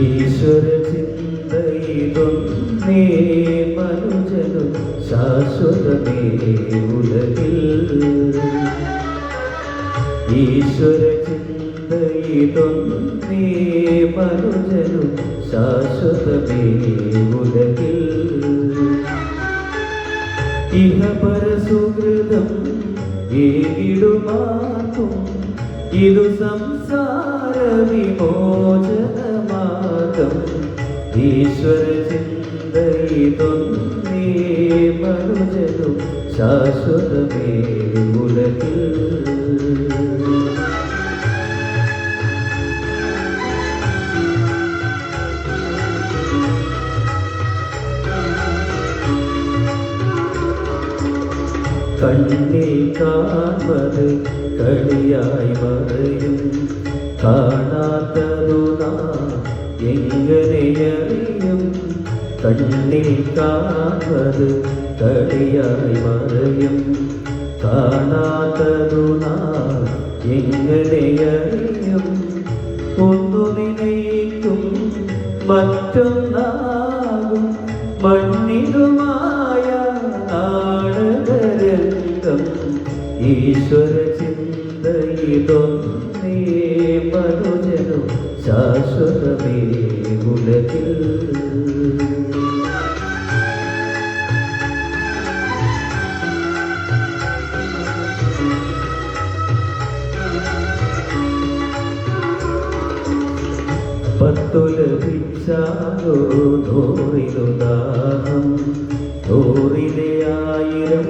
ഈശ്വര ചിന്തയിതൊന്നേ മനുജനു ശാശ്വതമേ ഉലകിൽ. ഈശ്വര ചിന്തയിതൊന്നേ മനുജനും ശാശ്വതമേ ഉലകിൽ. ഇഹ പരസുഹൃതം ഏകിടുമാർക്കും ഇതു സംസാര വിമോചനമാർഗം ഈശ്വര ചിന്തയിതൊന്നേ മനുജനു ശാശ്വതമേ ഉലകിൽ. കണ്ണേ കാണത് കളിയായി മറയും. കാണാത്തതു നാം എങ്ങനെയറിയും കണ്ണിൽ കാണുന്നത് കളിയായി മറയും. കാണാത്തതു നാം എങ്ങനെയറിയും? ഒന്നു നിനയ്ക്കും മറ്റൊന്നാകും. മണ്ണിലുമായ നാടകരംഗം ഈശ്വര ചിന്തയിതൊന്നേ മനുജനു ശാശ്വതമേ ഉലകിൽ. നൂറിലെ ആയിരം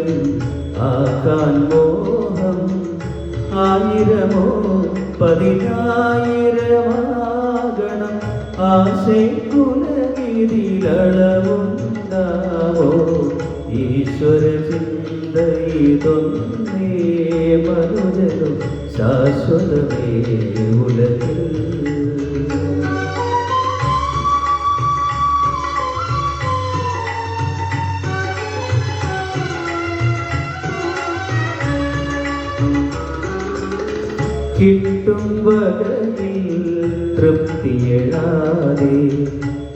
ആക്കാൻ മോഹം. ആയിരമോ പതിനായിരമാകണം ആശയ്ക്കുലകിരിലളവുണ്ടാവോ ഈശ്വര ചിന്തയിതൊന്നേ മനുജനും ശാശ്വതമേ ഉലകിൽ. കിട്ടും വകയിൽ തൃപ്തിയെഴാതെ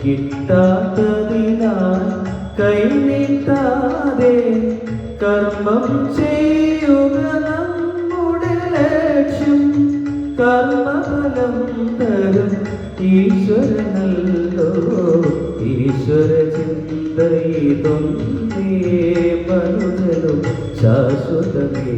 കിട്ടാത്തതിനാൽ കൈനീട്ടാതെ കർമ്മം ചെയ്യുക നമ്മുടെ ലക്ഷ്യം. കർമ്മഫലം തരും ഈശ്വരനല്ലോ ഈശ്വര ചിന്തയിതൊന്നേ മനുജനും ശാശ്വതമേ